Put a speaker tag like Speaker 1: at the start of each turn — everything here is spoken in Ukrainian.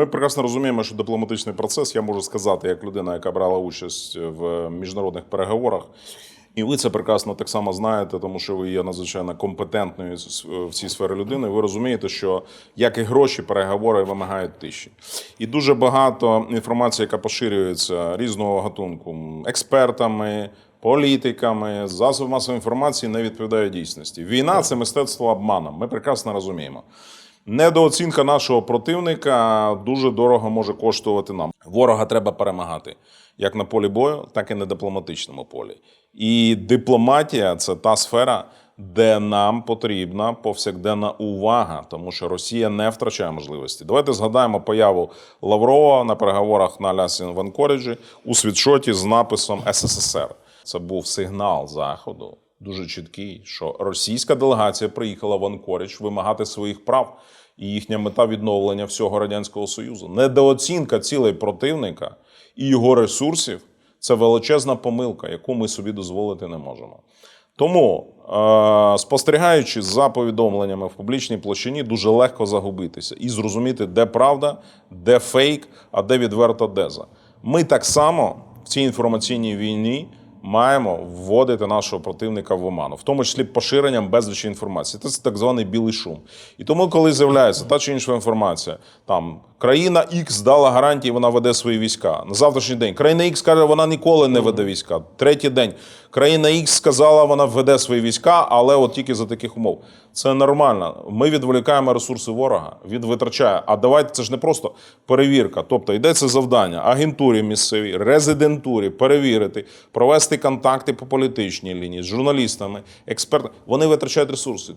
Speaker 1: Ми прекрасно розуміємо, що дипломатичний процес, я можу сказати, як людина, яка брала участь в міжнародних переговорах. І ви це прекрасно так само знаєте, тому що ви є надзвичайно компетентною в цій сфері людиною. Ви розумієте, що як і гроші, переговори вимагають тиші. І дуже багато інформації, яка поширюється різного гатунку експертами, політиками, засобами масової інформації, не відповідає дійсності. Війна це мистецтво обманом. Ми прекрасно розуміємо. Недооцінка нашого противника дуже дорого може коштувати нам. Ворога треба перемагати як на полі бою, так і на дипломатичному полі. І дипломатія це та сфера, де нам потрібна повсякденна увага, тому що Росія не втрачає можливості. Давайте згадаємо появу Лаврова на переговорах на Алясі в Анкориджі у світшоті з написом СССР. Це був сигнал Заходу дуже чіткий, що російська делегація приїхала в Анкоридж вимагати своїх прав, і їхня мета відновлення всього радянського союзу. Недооцінка цілей противника і його ресурсів це величезна помилка, яку ми собі дозволити не можемо. Тому, е, спостерігаючи за повідомленнями в публічній площині, дуже легко загубитися і зрозуміти, де правда, де фейк, а де відверта деза. Ми так само в цій інформаційній війні маємо вводити нашого противника в оману, в тому числі поширенням безлічі інформації. Це так званий білий шум. І тому, коли з'являється та чи інша інформація, там країна X дала гарантії, вона веде свої війська. На завтрашній день країна X каже, вона ніколи не веде війська. Третій день країна X сказала, вона веде свої війська, але от тільки за таких умов. Це нормально. Ми відволікаємо ресурси ворога, він витрачає. А давайте це ж не просто перевірка. Тобто йдеться завдання агентурі місцевій, резидентурі перевірити, провести контакти по політичній лінії з журналістами, експертами. Вони витрачають ресурси.